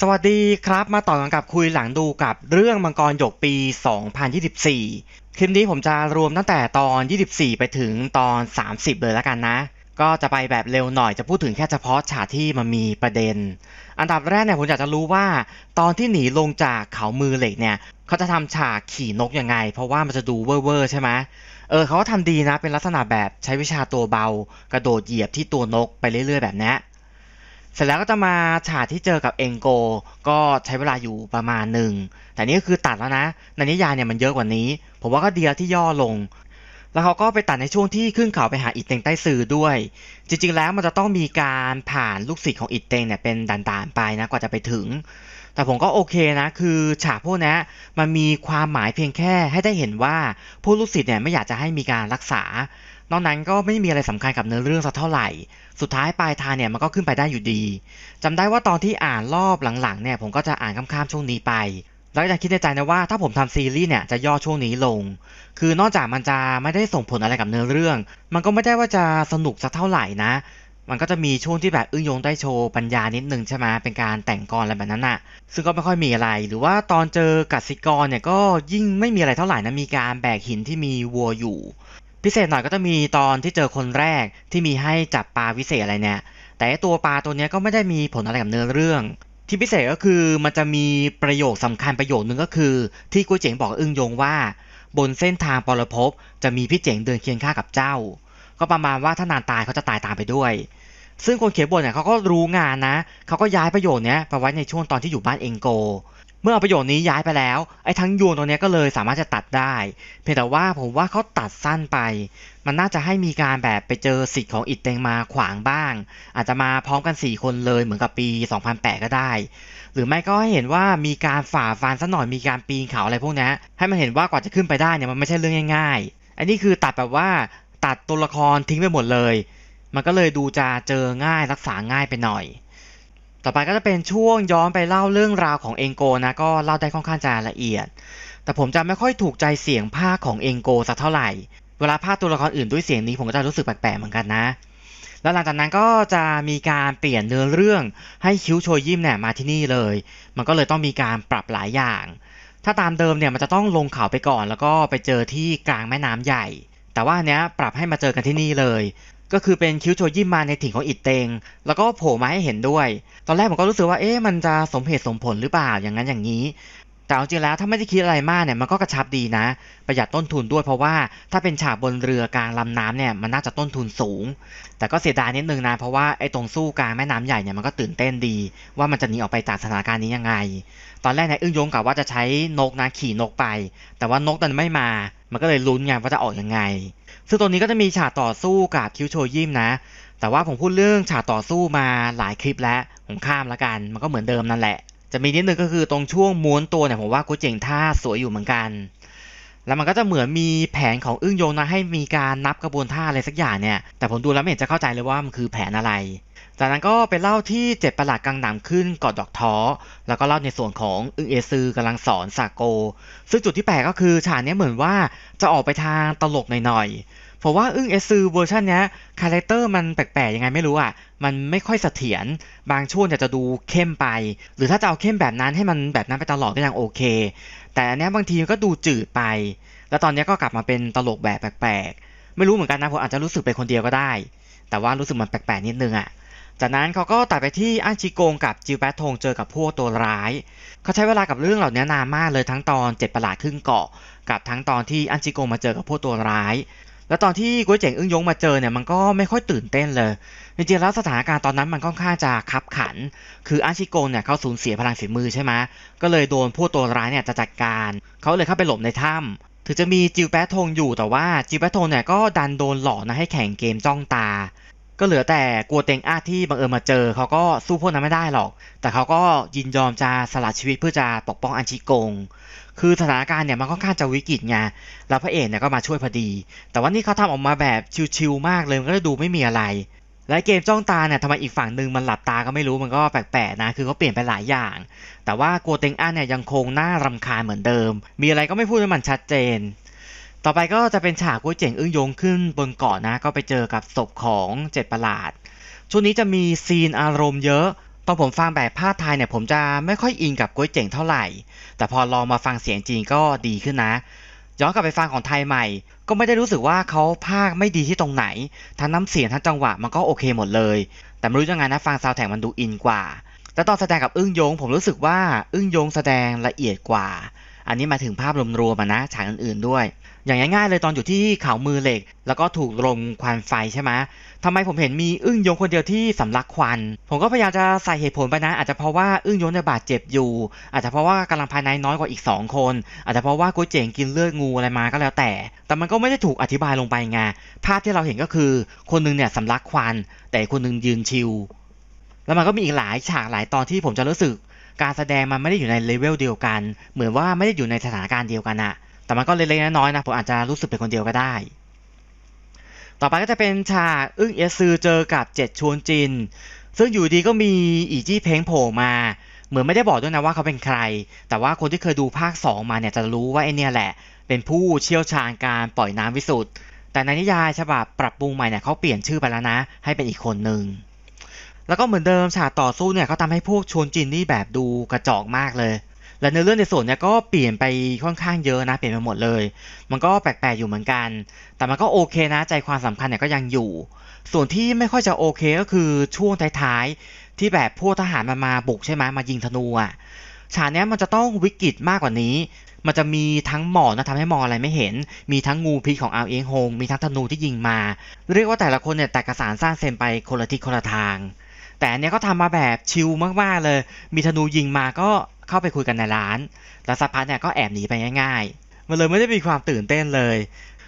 สวัสดีครับมาต่อกันกับคุยหลังดูกับเรื่องมังกรหยกปี 2024 คลิปนี้ผมจะรวมตั้งแต่ตอน 24 ไปถึงตอน 30 เลยแล้วกันนะ ก็จะไปแบบเร็วหน่อยจะพูดถึงแค่เฉพาะฉากที่มันมีประเด็น อันดับแรกเนี่ยผมอยากจะรู้ว่า ตอนที่หนีลงจากเขามือเหล็กเนี่ยเขาจะทำฉากขี่นกยังไง เพราะว่ามันจะดูเว่อร์ใช่ไหมเออเขาก็ทำดีนะเป็นลักษณะแบบใช้วิชาตัวเบา กระโดดเหยียบที่ตัวนกไปเรื่อยๆแบบนี้ เสร็จแล้วก็จะมาฉากที่เจอกับเองโก ก็ใช้เวลาอยู่ประมาณหนึ่ง แต่นี่ก็คือตัดแล้วนะในนิยายเนี่ยมันเยอะกว่านี้ ผมว่าก็เดีแล้วที่ย่อลง แล้วเขาก็ไปตัดในช่วงที่ขึ้นเขาไปหาอิดเตงใต้สื่อด้วย จริง ๆ แล้วมันจะต้องมีการผ่านลูกศิษย์ของอิดเตงเนี่ยเป็นด่านๆไปนะกว่าจะไปถึง แต่ผมก็โอเคนะ คือฉากพวกนี้มันมีความหมายเพียงแค่ให้ได้เห็นว่าผู้ลูกศิษย์เนี่ยไม่อยากจะให้มีการรักษา นอกนั้นก็ไม่มีอะไรสำคัญกับเนื้อเรื่องสักเท่าไหร่ สุดท้ายปลายทางเนี่ยมันก็ขึ้นไปได้อยู่ดีจำได้ว่าตอนที่อ่านรอบหลังๆเนี่ยผมก็จะอ่านข้ามๆช่วงนี้ไป แล้วก็จะคิดในใจนะว่าถ้าผมทำซีรีส์เนี่ยจะย่อช่วงนี้ลง คือนอกจากมันจะไม่ได้ส่งผลอะไรกับเนื้อเรื่อง มันก็ไม่ได้ว่าจะสนุกสักเท่าไหร่นะ มันก็จะมีช่วงที่แบบอึ้งโยงได้โชว์ปัญญานิดนึงใช่ไหมเป็นการแต่งกรอะไรแบบนั้นน่ะซึ่งก็ไม่ค่อยมีอะไร หรือว่าตอนเจอกัสิกรเนี่ยก็ยิ่งไม่มีอะไรเท่าไหร่นะมีการแบกหินที่มีวัวอยู่ พิเศษหน่อยก็จะมีตอนที่เจอคนแรกที่มีให้จับปลาวิเศษอะไรเนี่ย แต่ตัวปลาตัวนี้ก็ไม่ได้มีผลอะไรกับเนื้อเรื่อง ที่พิเศษก็คือมันจะมีประโยคสำคัญประโยคนึงก็คือ ที่กุ้ยเจ๋งบอกอึ้งยงว่า บนเส้นทางปรภพจะมีพี่เจ๋งเดินเคียงข้างกับเจ้า ก็ประมาณว่าถ้านานตายเขาจะตายตามไปด้วย ซึ่งคนเขียนบทเนี่ยเขาก็รู้งานนะเขาก็ย้ายประโยคเนี้ยไปไว้ในช่วงตอนที่อยู่บ้านเองโก มื่อเอาประโยคนี้ย้ายไปแล้วไอ้ทั้งยวงตรงเนี้ยก็เลยสามารถจะตัดได้ เพียงแต่ว่าผมว่าเขาตัดสั้นไป มันน่าจะให้มีการแบบไปเจอสิทธิ์ของอิดเตงมาขวางบ้าง อาจจะมาพร้อมกัน 4 คนเลยเหมือนกับปี 2008 ก็ได้ หรือไม่ก็ให้เห็นว่ามีการฝ่าฟันสักหน่อยมีการปีนเขาอะไรพวกนี้ให้มันเห็นว่ากว่าจะขึ้นไปได้เนี่ยมันไม่ใช่เรื่องง่าย ๆ อันนี้คือตัดแบบว่าตัดตัวละครทิ้งไปหมดเลย มันก็เลยดูจะเจอง่ายรักษาง่ายไปหน่อย ต่อไปก็จะเป็นช่วงย้อนไปเล่าเรื่องราวของเองโกนะก็เล่าได้ค่อนข้างจะละเอียด แต่ผมจะไม่ค่อยถูกใจเสียงภาคของเองโกสักเท่าไหร่ เวลาภาคตัวละครอื่นด้วยเสียงนี้ผมก็จะรู้สึกแปลกๆเหมือนกันนะ แล้วหลังจากนั้นก็จะมีการเปลี่ยนเนื้อเรื่องให้คิวโชยิมเนี่ยมาที่นี่เลย มันก็เลยต้องมีการปรับหลายอย่าง ถ้าตามเดิมเนี่ยมันจะต้องลงเขาไปก่อน แล้วก็ไปเจอที่กลางแม่น้ำใหญ่ แต่ว่าเนี้ยปรับให้มาเจอกันที่นี่เลย ก็คือเป็นคิวโชยิมมาในถิ่นของอิดเตง แล้วก็โผล่มาให้เห็นด้วย ตอนแรกผมก็รู้สึกว่าเอ๊ะมันจะสมเหตุสมผลหรือเปล่าอย่างนั้นอย่างนี้ แต่เอาจริงแล้วถ้าไม่ได้คิดอะไรมากเนี่ยมันก็กระชับดีนะ ประหยัดต้นทุนด้วยเพราะว่าถ้าเป็นฉากบนเรือกลางลำน้ำเนี่ยมันน่าจะต้นทุนสูง แต่ก็เสียดายนิดนึงนะเพราะว่าไอ้ตรงสู้กลางแม่น้ำใหญ่เนี่ยมันก็ตื่นเต้นดี ว่ามันจะหนีออกไปจากสถานการณ์นี้ยังไง ตอนแรกนายอึ้งยงกับว่าจะใช้นกนะขี่นกไป แต่ว่านกดันไม่มา มันก็เลยลุ้นไงว่าจะออกยังไง ซึ่งตรงนี้ก็จะมีฉากต่อสู้กับคิวโชยิมนะ แต่ว่าผมพูดเรื่องฉากต่อสู้มาหลายคลิปแล้ว ผมข้ามแล้วกัน มันก็เหมือนเดิมนั่นแหละ จะมีนิดนึงก็คือตรงช่วงม้วนตัวเนี่ยผมว่ากูเจ๋งท่าสวยอยู่เหมือนกัน แล้วมันก็จะเหมือนมีแผนของอึ้งโยงนะให้มีการนับกระบวนท่าอะไรสักอย่างเนี่ย แต่ผมดูแล้วไม่เห็นจะเข้าใจเลยว่ามันคือแผนอะไร จากนั้นก็ไปเล่าที่เจ็ดประหลาดกลางหนำขึ้นกอดดอกท้อ แล้วก็เล่าในส่วนของอึงเอซือกำลังสอนสากโก ซึ่งจุดที่แปลกก็คือฉากนี้เหมือนว่าจะออกไปทางตลกหน่อยๆผมว่าอึ้งเอซือเวอร์ชันนี้คาแรคเตอร์มันแปลกๆยังไงไม่รู้อะ มันไม่ค่อยเสถียร บางช่วงเนี่ยจะดูเข้มไป หรือถ้าจะเอาเข้มแบบนั้นให้มันแบบนั้นไปตลอดก็ยังโอเค แต่อันนี้บางทีก็ดูจืดไป แล้วตอนนี้ก็กลับมาเป็นตลกแบบแปลกๆ ไม่รู้เหมือนกันนะผมอาจจะรู้สึกไปคนเดียวก็ได้ แต่ว่ารู้สึกมันแปลกๆนิดนึงอะ จากนั้นเขาก็ตัดไปที่อันชิโกงกับจิวแปททงเจอกับพวกตัวร้าย เขาใช้เวลากับเรื่องเหล่านี้นานมากเลยทั้งตอนเจ็ดประหลาดขึ้นเกาะ กับทั้งตอนที่อันชิโกงมาเจอกับพวกตัวร้าย แล้วตอนที่กุ้ยเจ๋งอึ้งยงมาเจอเนี่ยมันก็ไม่ค่อยตื่นเต้นเลย จริงๆแล้วสถานการณ์ตอนนั้นมันค่อนข้างจะคับขัน คืออันชิโกงเนี่ยเขาสูญเสียพลังฝีมือใช่ไหมก็เลยโดนพวกตัวร้ายเนี่ยจะจัดการ เขาเลยเข้าไปหลบในถ้ำถึงจะมีจิวแปททงอยู่แต่ว่าจิวแปททงเนี่ยก็ดันโดนหลอกนะให้แข่งเกมจ้องตา ก็เหลือแต่กัวเต็งอาที่บังเอิญมาเจอเขาก็สู้พวกนั้นไม่ได้หรอก แต่เขาก็ยินยอมจะสละชีวิตเพื่อจะปกป้องอันชิกง คือสถานการณ์เนี่ยมันค่อนข้างจะวิกฤตไงแล้วพระเอกเนี่ยก็มาช่วยพอดี แต่ว่านี่เขาทำออกมาแบบชิวๆมากเลยมันก็เลยดูไม่มีอะไร และเกมจ้องตาเนี่ยทำไมอีกฝั่งหนึ่งมันหลับตาก็ไม่รู้มันก็แปลกๆนะคือเขาเปลี่ยนไปหลายอย่าง แต่ว่ากัวเต็งอันเนี่ยยังคงหน่ารำคาญเหมือนเดิม มีอะไรก็ไม่พูดให้มันชัดเจน ต่อไปก็จะเป็นฉากกุ้ยเจ๋งอึ้งยงขึ้นบนเกาะนะ ก็ไปเจอกับศพของเจ็ดประหลาด ช่วงนี้จะมีซีนอารมณ์เยอะตอนผมฟังแบบภาคไทยเนี่ยผมจะไม่ค่อยอินกับกุ้ยเจ๋งเท่าไหร่ แต่พอลองมาฟังเสียงจริงก็ดีขึ้นนะ ย้อนกลับไปฟังของไทยใหม่ ก็ไม่ได้รู้สึกว่าเขาพากย์ไม่ดีที่ตรงไหน ทั้งน้ำเสียงทั้งจังหวะมันก็โอเคหมดเลย แต่ไม่รู้ยังไงนะฟังซาวแท็กมันดูอินกว่า แต่ตอนแสดงกับอึ้งยง ผมรู้สึกว่าอึ้งยงแสดงละเอียดกว่า อันนี้มาถึงภาพรวมๆอะนะฉากอื่นๆด้วย อย่างง่ายๆเลยตอนอยู่ที่เขามือเหล็ก แล้วก็ถูกลมควันไฟใช่ไหมทำไมผมเห็นมีอึ้งยงคนเดียวที่สำลักควัน ผมก็พยายามจะใส่เหตุผลไปนะ อาจจะเพราะว่าอึ้งยงเนี่ยบาดเจ็บอยู่ อาจจะเพราะว่ากำลังภายในน้อยกว่าอีก 2 คน อาจจะเพราะว่ากุ้ยเจ๋งกินเลือดงูอะไรมาก็แล้วแต่ แต่มันก็ไม่ได้ถูกอธิบายลงไปไง ภาพที่เราเห็นก็คือ คนหนึงเนี่ยสำลักควัน แต่คนหนึงยืนชิลแล้วมันก็มีอีกหลายฉากหลายตอนที่ผมจะรู้สึก การแสดงมันไม่ได้อยู่ในเลเวลเดียวกัน เหมือนว่าไม่ได้อยู่ในสถานการณ์เดียวกันอะ แต่มันก็เล็กๆน้อยๆนะผมอาจจะรู้สึกเป็นคนเดียวก็ได้ ต่อไปก็จะเป็นฉากอึ้งเอซือเจอกับเจ็ดชวนจิน ซึ่งอยู่ดีก็มีอีจี้เพ้งโผล่มา เหมือนไม่ได้บอกด้วยนะว่าเขาเป็นใคร แต่ว่าคนที่เคยดูภาค 2 มาเนี่ยจะรู้ว่าไอเนี่ยแหละ เป็นผู้เชี่ยวชาญการปล่อยน้ำวิสุทธ์แต่ในนิยายฉบับปรับปรุงใหม่เนี่ยเขาเปลี่ยนชื่อไปแล้วนะ ให้เป็นอีกคนหนึ่งแล้วก็เหมือนเดิมฉากต่อสู้เนี่ยเขาทำให้พวกชวนจินนี่แบบดูกระจอกมากเลย และในอเรื่องในส่วนเนี่ยก็เปลี่ยนไปค่อนข้างเยอะนะเปลี่ยนไปหมดเลย มันก็แปลกๆอยู่เหมือนกัน แต่มันก็โอเคนะใจความสำคัญเนี่ยก็ยังอยู่ ส่วนที่ไม่ค่อยจะโอเคก็คือช่วงท้ายๆที่แบบพวกทหารมันมาบุกใช่ไหมมายิงธนูอะฉากเนี้ยมันจะต้องวิกฤตมากกว่านี้ มันจะมีทั้งหมอนะทำให้มองอะไรไม่เห็น มีทั้งงูพิษของอาเองโฮง มีทั้งธนูที่ยิงมา เรียกว่าแต่ละคนเนี่ยแตกกระสานสร้างเซนไปคนละทิศคนละทาง แต่อันนี้ก็ทำมาแบบชิลมากๆเลย มีธนูยิงมาก็ เข้าไปคุยกันในร้าน แล้วสักพักเนี่ยก็แอบหนีไปง่าย ๆ มันเลยไม่ได้มีความตื่นเต้นเลย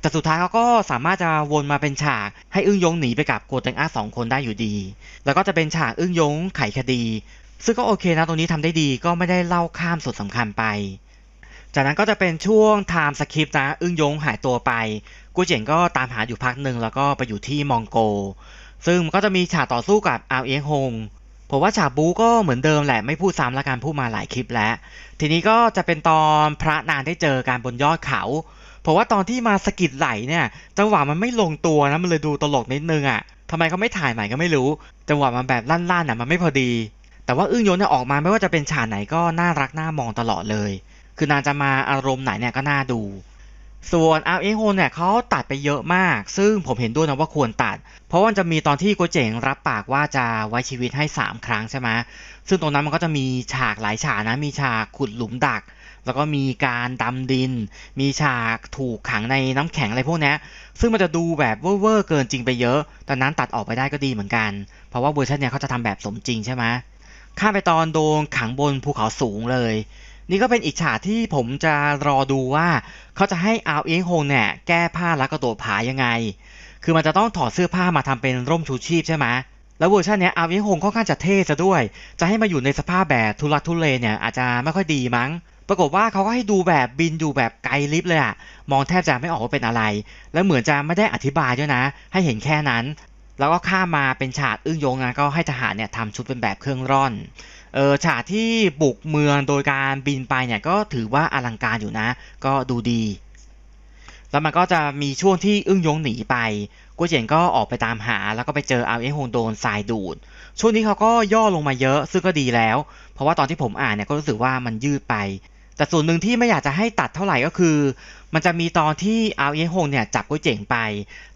แต่สุดท้ายเขาก็สามารถจะวนมาเป็นฉาก ให้อึ้งยงหนีไปกับโกเตงอาสองคนได้อยู่ดี แล้วก็จะเป็นฉากอึ้งยงไขคดี ซึ่งก็โอเคนะตรงนี้ทำได้ดีก็ไม่ได้เล่าข้ามส่วนสำคัญไป จากนั้นก็จะเป็นช่วงไทม์สคริปต์นะอึ้งยงหายตัวไปกูเจ๋งก็ตามหาอยู่พักหนึ่งแล้วก็ไปอยู่ที่มองโกซึ่งมันก็จะมีฉากต่อสู้กับอาเอียงฮง ผมว่าฉากบูก็เหมือนเดิมแหละไม่พูดซ้ำละกันพูดมาหลายคลิปแล้ว ทีนี้ก็จะเป็นตอนพระนางได้เจอการบนยอดเขาเพราะว่าตอนที่มาสะกิดไหลเนี่ยจังหวะมันไม่ลงตัวนะมันเลยดูตลกนิดนึงอะ่ะทำไมเขาไม่ถ่ายใหม่ก็ไม่รู้ จังหวะมันแบบลั่นๆอะมันไม่พอดี แต่ว่าอึ้งยนเนี่ยออกมาไม่ว่าจะเป็นฉากไหนก็น่ารักน่ามองตลอดเลย คือนางจะมาอารมณ์ไหนเนี่ยก็น่าดู ส่วนอาเอโฮนเนี่ยเขาตัดไปเยอะมาก ซึ่งผมเห็นด้วยนะว่าควรตัด เพราะว่าจะมีตอนที่โกเจ๋งรับปากว่าจะไว้ชีวิตให้ 3 ครั้งใช่ไหมซึ่งตรงนั้นมันก็จะมีฉากหลายฉากนะ มีฉากขุดหลุมดัก แล้วก็มีการดำดิน มีฉากถูกขังในน้ำแข็งอะไรพวกนี้ซึ่งมันจะดูแบบเวอร์เกินจริงไปเยอะตอนนั้นตัดออกไปได้ก็ดีเหมือนกัน เพราะว่าเวอร์ชันเนี่ยเขาจะทำแบบสมจริงใช่ไหมข้าไปตอนโดนขังบนภูเขาสูงเลย นี่ก็เป็นอีกฉากที่ผมจะรอดูว่า เขาจะให้อาวเอียงโฮงเนี่ยแก้ผ้าแล้วก็โดดผายังไง คือมันจะต้องถอดเสื้อผ้ามาทำเป็นร่มชูชีพใช่ไหมแล้วเวอร์ชันเนี้ยอาวเอียงโฮงค่อนข้างจะเท่ซะด้วย จะให้มาอยู่ในสภาพแบบทุลักทุเลเนี่ยอาจจะไม่ค่อยดีมั้ง ปรากฏว่าเขาก็ให้ดูแบบบินอยู่แบบไกลลิฟเลยอะมองแทบจะไม่ออกว่าเป็นอะไร แล้วเหมือนจะไม่ได้อธิบายด้วยนะ ให้เห็นแค่นั้นแล้วก็ข้ามมาเป็นฉากอึ้งโยงนะก็ให้ทหารเนี่ยทำชุดเป็นแบบเครื่องร่อน เออฉากที่บุกเมืองโดยการบินไปเนี่ยก็ถือว่าอลังการอยู่นะ ก็ดูดี แล้วมันก็จะมีช่วงที่อึ้งยงหนีไปกัวเจียนก็ออกไปตามหา แล้วก็ไปเจอเอาเอฮงโดนทรายดูด ช่วงนี้เขาก็ย่อลงมาเยอะซึ่งก็ดีแล้ว เพราะว่าตอนที่ผมอ่านเนี่ยก็รู้สึกว่ามันยืดไป แต่ส่วนหนึ่งที่ไม่อยากจะให้ตัดเท่าไหร่ก็คือ มันจะมีตอนที่เอาเอฮงเนี่ยจับกัวเจ๋งไป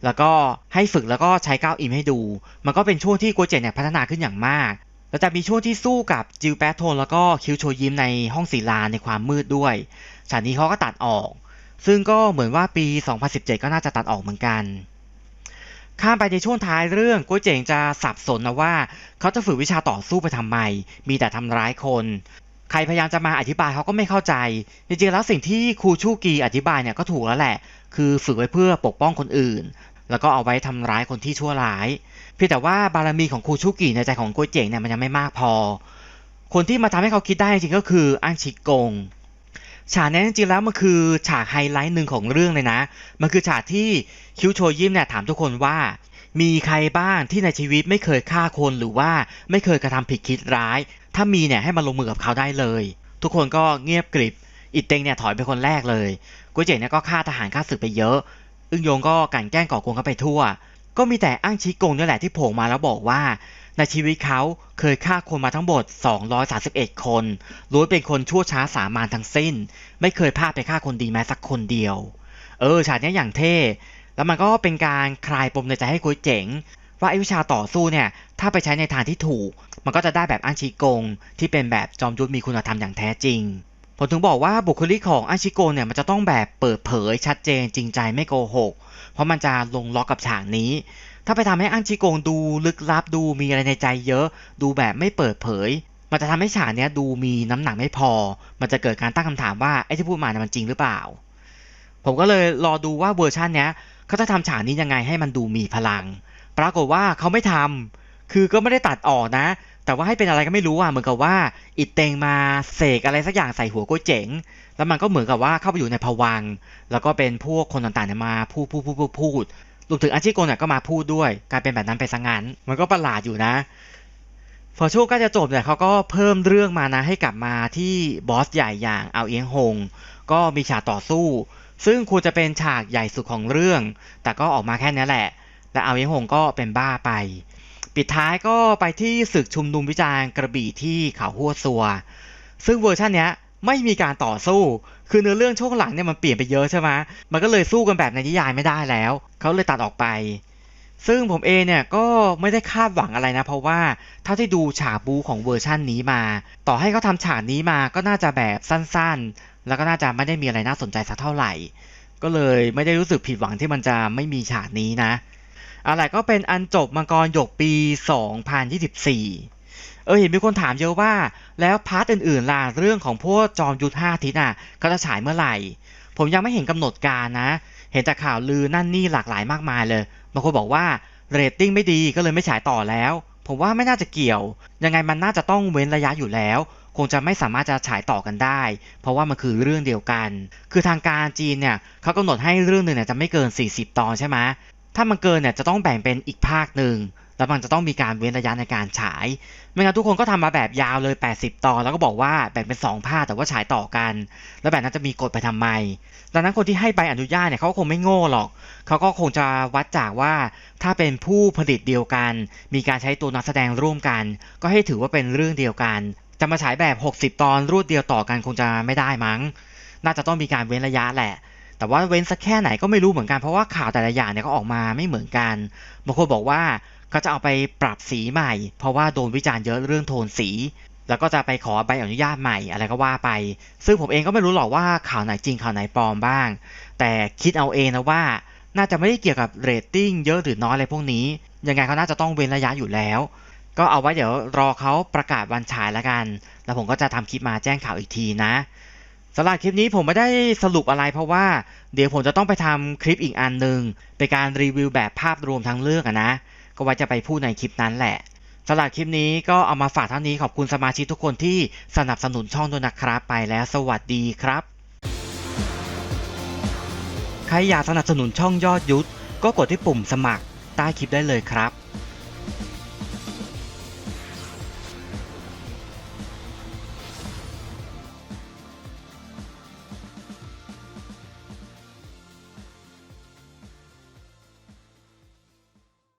แล้วก็ให้ฝึกแล้วก็ใช้ก้าวอิมให้ดู มันก็เป็นช่วงที่กัวเจ๋งเนี่ยพัฒนาขึ้นอย่างมาก แล้วจะมีช่วงที่สู้กับจิวแปทโทนแล้วก็คิวโชยิมในห้องศิลาในความมืดด้วยฉากนี้เขาก็ตัดออก ซึ่งก็เหมือนว่าปี 2017 ก็น่าจะตัดออกเหมือนกัน ข้ามไปในช่วงท้ายเรื่องกุ้ยเจ๋งจะสับสนนะว่า เขาจะฝึกวิชาต่อสู้ไปทำไม มีแต่ทำร้ายคน ใครพยายามจะมาอธิบายเขาก็ไม่เข้าใจ จริงๆแล้วสิ่งที่ครูชูกีอธิบายเนี่ยก็ถูกแล้วแหละ คือฝึกไว้เพื่อปกป้องคนอื่น แล้วก็เอาไว้ทำร้ายคนที่ชั่วร้าย เพียงแต่ว่าบารมีของครูชูกิในใจของกุ้ยเจ๋งเนี่ยมันยังไม่มากพอ คนที่มาทำให้เขาคิดได้จริงก็คืออังชิกงฉากนี้จริงๆแล้วมันคือฉากไฮไลท์หนึ่งของเรื่องเลยนะ มันคือฉากที่คิวโชยิมเนี่ยถามทุกคนว่า มีใครบ้างที่ในชีวิตไม่เคยฆ่าคนหรือว่าไม่เคยกระทำผิดคิดร้าย ถ้ามีเนี่ยให้มาลงมือกับเขาได้เลย ทุกคนก็เงียบกริบอิดเตงเนี่ยถอยไปคนแรกเลยกุ้ยเจ๋งเนี่ยก็ฆ่าทหารฆ่าศึกไปเยอะ อึ้งโยงก็กลั่นแกล้งก่อกวนเข้าไปทั่ว ก็มีแต่อ้างชิกงนี่แหละที่โผล่มาแล้วบอกว่า ในชีวิตเขาเคยฆ่าคนมาทั้งหมด 231 คนล้วนเป็นคนชั่วช้าสามานทั้งสิ้น ไม่เคยพลาดไปฆ่าคนดีแม้สักคนเดียว เออฉากเนี้ยอย่างเท่ แล้วมันก็เป็นการคลายปมในใจให้กุยเจ๋ง ว่าไอ้วิชาต่อสู้เนี่ย ถ้าไปใช้ในทางที่ถูก มันก็จะได้แบบอันชิโกง ที่เป็นแบบจอมยุทธมีคุณธรรมอย่างแท้จริง ผมถึงบอกว่าบุคลิกของอันชิโกเนี่ยมันจะต้องแบบเปิดเผยชัดเจนจริงใจไม่โกหก เพราะมันจะลงล็อกกับฉากนี้ ถ้าไปทำให้อันชิโกงดูลึกลับดูมีอะไรในใจเยอะ ดูแบบไม่เปิดเผย มันจะทำให้ฉากเนี้ยดูมีน้ำหนักไม่พอ มันจะเกิดการตั้งคำถามว่าไอ้ที่พูดมาเนี่ยมันจริงหรือเปล่า ผมก็เลยรอดูว่าเวอร์ชันเนี้ยเขาจะทำฉากนี้ยังไงให้มันดูมีพลัง ปรากฏว่าเขาไม่ทำคือก็ไม่ได้ตัดออกนะ แต่ว่าให้เป็นอะไรก็ไม่รู้อะเหมือนกับว่าอิดเตงมาเสกอะไรสักอย่างใส่หัวโกเจ๋ง แล้วมันก็เหมือนกับว่าเข้าไปอยู่ในภวังแล้วก็เป็นพวกคนต่างๆเนี่ยมาพูดพูดพูดพูดพูดรวมถึงอาชิโกนเนี่ยก็มาพูดด้วยกลายเป็นแบบนั้นไปซะงั้น มันก็ประหลาดอยู่นะพอช่วงใกล้จะจบเนี่ยเขาก็เพิ่มเรื่องมานะให้กลับมาที่บอสใหญ่อย่างเอาเอียงหง ก็มีฉากต่อสู้ ซึ่งควรจะเป็นฉากใหญ่สุดของเรื่อง แต่ก็ออกมาแค่นี้แหละ และเอาเอียงหงก็เป็นบ้าไป ปิดท้ายก็ไปที่ศึกชุมนุมวิจารณ์กระบี่ที่เขาหัวซัว ซึ่งเวอร์ชันเนี้ยไม่มีการต่อสู้ คือเนื้อเรื่องช่วงหลังเนี่ยมันเปลี่ยนไปเยอะใช่ไหมมันก็เลยสู้กันแบบในนิยายไม่ได้แล้ว เขาเลยตัดออกไป ซึ่งผมเองเนี่ยก็ไม่ได้คาดหวังอะไรนะ เพราะว่าเท่าที่ดูฉากบูของเวอร์ชั่นนี้มา ต่อให้เขาทำฉากนี้มาก็น่าจะแบบสั้นๆ แล้วก็น่าจะไม่ได้มีอะไรน่าสนใจสักเท่าไหร่ ก็เลยไม่ได้รู้สึกผิดหวังที่มันจะไม่มีฉากนี้นะ อะไรก็เป็นอันจบมังกรหยกปี 2024 เออเห็นมีคนถามเยอะว่า แล้วพาร์ทอื่นๆล่ะเรื่องของพวกจอมยุทธาทิศอะเขาจะฉายเมื่อไหร่ ผมยังไม่เห็นกำหนดการนะ เห็นแต่ข่าวลือนั่นนี่หลากหลายมากมายเลยบางคนบอกว่าเรตติ้งไม่ดีก็เลยไม่ฉายต่อแล้ว ผมว่าไม่น่าจะเกี่ยว ยังไงมันน่าจะต้องเว้นระยะอยู่แล้วคงจะไม่สามารถจะฉายต่อกันได้ เพราะว่ามันคือเรื่องเดียวกัน คือทางการจีนเนี่ยเขากำหนดให้เรื่องหนึ่งเนี่ยจะไม่เกิน 40 ตอนใช่ไหม ถ้ามันเกินเนี่ยจะต้องแบ่งเป็นอีกภาคหนึ่งแล้วมันจะต้องมีการเว้นระยะในการฉาย ไม่งั้นทุกคนก็ทำมาแบบยาวเลย 80 ตอน แล้วก็บอกว่าแบ่งเป็น 2 ภาคแต่ว่าฉายต่อกัน แล้วแบบนั้นจะมีกฎไปทำไม ดังนั้นคนที่ให้ใบอนุญาตเนี่ยเขาก็คงไม่โง่หรอก เขาก็คงจะวัดจากว่าถ้าเป็นผู้ผลิตเดียวกัน มีการใช้ตัวนักแสดงร่วมกัน ก็ให้ถือว่าเป็นเรื่องเดียวกัน จะมาฉายแบบ 60 ตอนรวดเดียวต่อกันคงจะไม่ได้มั้ง น่าจะต้องมีการเว้นระยะแหละ แต่ว่าเว้นสักแค่ไหนก็ไม่รู้เหมือนกันเพราะว่าข่าวแต่ละอย่างเนี่ยก็ออกมาไม่เหมือนกันบางคนบอกว่าเขาจะเอาไปปรับสีใหม่ เพราะว่าโดนวิจารณ์เยอะเรื่องโทนสี แล้วก็จะไปขอใบอนุญาตใหม่อะไรก็ว่าไป ซึ่งผมเองก็ไม่รู้หรอกว่าข่าวไหนจริงข่าวไหนปลอมบ้าง แต่คิดเอาเองนะว่า น่าจะไม่ได้เกี่ยวกับเรตติ้งเยอะหรือน้อยอะไรพวกนี้ ยังไงเขาน่าจะต้องเว้นระยะอยู่แล้ว ก็เอาไว้เดี๋ยวรอเขาประกาศวันฉายแล้วกัน แล้วผมก็จะทำคลิปมาแจ้งข่าวอีกทีนะ สำหรับคลิปนี้ผมไม่ได้สรุปอะไรเพราะว่าเดี๋ยวผมจะต้องไปทำคลิปอีกอันหนึ่งเป็นการรีวิวแบบภาพรวมทั้งเรื่องนะ ก็ไว้จะไปพูดในคลิปนั้นแหละสำหรับคลิปนี้ก็เอามาฝากเท่านี้ขอบคุณสมาชิกทุกคนที่สนับสนุนช่องด้วยนะครับไปแล้วสวัสดีครับ ใครอยากสนับสนุนช่องยอดยุทธก็กดที่ปุ่มสมัครใต้คลิปได้เลยครับ